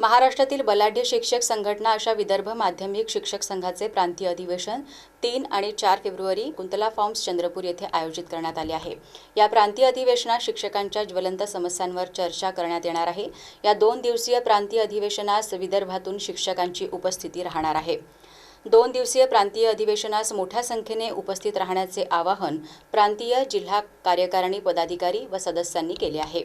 महाराष्ट्रातील बलाढ्य शिक्षक संघटना अशा विदर्भ माध्यमिक शिक्षक संघाचे प्रांतीय अधिवेशन तीन आणि चार फेब्रुवारी कुंतला फॉर्म्स चंद्रपूर येथे आयोजित करण्यात आले आहे. या प्रांतीय अधिवेशनात शिक्षकांच्या ज्वलंत समस्यांवर चर्चा करण्यात येणार आहे. या दोन दिवसीय प्रांतीय अधिवेशनास विदर्भातून शिक्षकांची उपस्थिती राहणार आहे. दोन दिवसीय प्रांतीय अधिवेशनास मोठ्या संख्येने उपस्थित राहण्याचे आवाहन प्रांतीय जिल्हा कार्यकारिणी पदाधिकारी व सदस्यांनी केले आहे.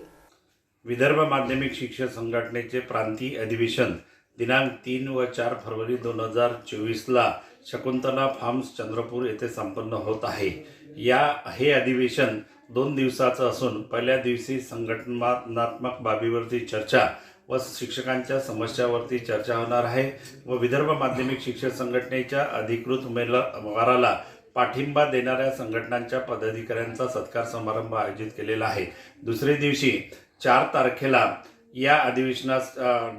विदर्भ माध्यमिक शिक्षक संघटनेचे प्रांतीय अधिवेशन दिनांक तीन व चार फरवरी दोन हजार चोवीसला शकुंतला फार्म्स चंद्रपूर येथे संपन्न होत आहे. या हे अधिवेशन दोन दिवसाचं असून पहिल्या दिवशी संघटनात्मक बाबीवरती चर्चा व शिक्षकांच्या समस्यावरती चर्चा होणार आहे व विदर्भ माध्यमिक शिक्षक संघटनेच्या अधिकृत उमेदवाराला पाठिंबा देणाऱ्या संघटनांच्या पदाधिकाऱ्यांचा सत्कार समारंभ आयोजित केलेला आहे. दुसरे दिवशी चार तारखेला या अधिवेशनास अ,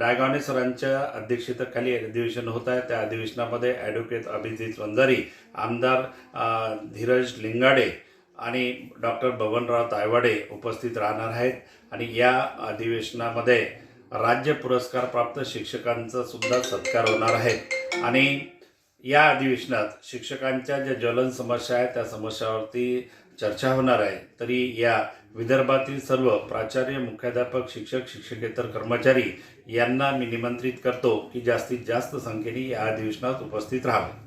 सरांच्या अध्यक्षतेखाली अधिवेशन होत आहे. त्या अधिवेशनामध्ये ॲडव्होकेट अभिजित वंजारी आमदार धीरज लिंगाडे आणि डॉक्टर बबनराव तायवाडे उपस्थित राहणार आहेत. आणि या अधिवेशनामध्ये राज्य पुरस्कार प्राप्त शिक्षकांचा सुद्धा सत्कार होणार आहे. आणि या अधिवेशनात शिक्षकांच्या ज्या ज्वलन समस्या आहेत त्या समस्यावरती चर्चा होणार आहे. तरी या विदर्भातील सर्व प्राचार्य मुख्याध्यापक शिक्षक शिक्षकेतर कर्मचारी यांना मी निमंत्रित करतो की जास्तीत जास्त संख्येने या अधिवेशनात उपस्थित राहावे.